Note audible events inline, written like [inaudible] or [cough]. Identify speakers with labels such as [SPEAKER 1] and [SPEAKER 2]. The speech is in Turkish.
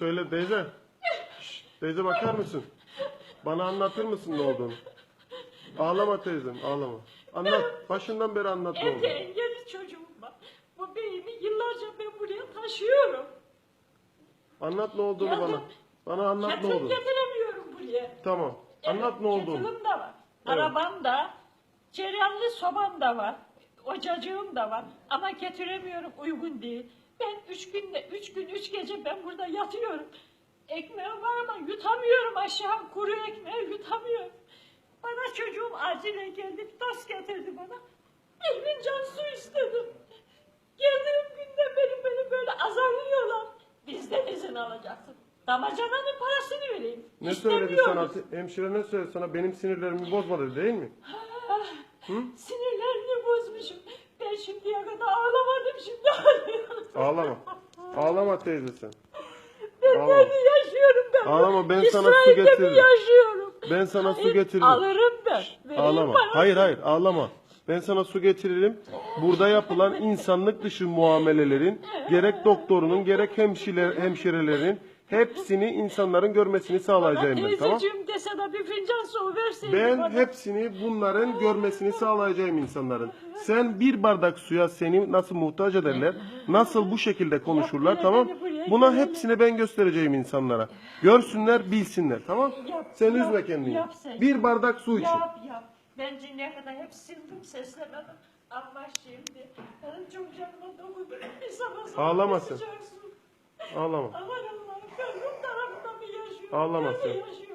[SPEAKER 1] Söyle teyze. Teyze bakar mısın? Bana anlatır mısın ne olduğunu? Ağlama teyzem ağlama. Anlat. Başından beri anlat ne
[SPEAKER 2] Evde
[SPEAKER 1] oldu.
[SPEAKER 2] engelli çocuğum var. Bu beyimi yıllarca ben buraya taşıyorum.
[SPEAKER 1] Anlat ne olduğunu
[SPEAKER 2] Geldim.
[SPEAKER 1] bana. Bana anlat ne
[SPEAKER 2] Ketil
[SPEAKER 1] olduğunu.
[SPEAKER 2] getiremiyorum buraya.
[SPEAKER 1] Tamam. Anlat
[SPEAKER 2] Evet,
[SPEAKER 1] ne olduğunu.
[SPEAKER 2] Ketilim de var.
[SPEAKER 1] Evet.
[SPEAKER 2] Arabam da, cereyanlı sobam da var. Ocacığım da var. Ama getiremiyorum uygun değil. Ben üç günde, üç gün, üç gece ben burada yatıyorum. Ekmeğim var ama yutamıyorum aşağı. Kuru ekmeği yutamıyorum. Bana çocuğum acile geldi. Tas getirdi bana. Bir fincan su istedim. Geldiğim günde beni beni böyle azarlıyorlar. Bizden izin alacaksın. Damacananın parasını vereyim.
[SPEAKER 1] Ne söyledi sana? Hemşire ne söyledi sana? Benim sinirlerimi bozma dedi değil mi?
[SPEAKER 2] Ah, Sinirlerini
[SPEAKER 1] Ağlama. Ağlama teyze sen.
[SPEAKER 2] Ben
[SPEAKER 1] Ağlama.
[SPEAKER 2] nerede yaşıyorum ben?
[SPEAKER 1] Ağlama, ben sana su
[SPEAKER 2] İsrail'de mi
[SPEAKER 1] getiririm.
[SPEAKER 2] yaşıyorum?
[SPEAKER 1] Ben sana su
[SPEAKER 2] Hayır,
[SPEAKER 1] getiririm.
[SPEAKER 2] Alırım ben. Vereyim
[SPEAKER 1] Ağlama.
[SPEAKER 2] bana.
[SPEAKER 1] Hayır hayır ağlama. Ben sana su getiririm. Burada yapılan insanlık dışı muamelelerin gerek doktorunun gerek hemşire, hemşirelerin hepsini insanların görmesini sağlayacağım ben tamam?
[SPEAKER 2] teyzeciğim dese de bir fincan su verseydi
[SPEAKER 1] Ben
[SPEAKER 2] bana.
[SPEAKER 1] hepsini bunların görmesini sağlayacağım insanların. Sen bir bardak suya seni nasıl muhtaç ederler, nasıl bu şekilde konuşurlar tamam? Buna hepsini ben göstereceğim insanlara. Görsünler, bilsinler tamam? Sen üzme kendini. Bir bardak su için.
[SPEAKER 2] Bence ne kadar hep sildim seslemedim. Ama şimdi benim çok canıma dokundu. [laughs] Sana sana
[SPEAKER 1] Ağlama
[SPEAKER 2] bir
[SPEAKER 1] sen.
[SPEAKER 2] sıcak su.
[SPEAKER 1] Ağlama.
[SPEAKER 2] Aman Allah'ım ben Rum tarafında mı yaşıyorum?
[SPEAKER 1] Ağlama
[SPEAKER 2] Nerede
[SPEAKER 1] sen.
[SPEAKER 2] yaşıyorum?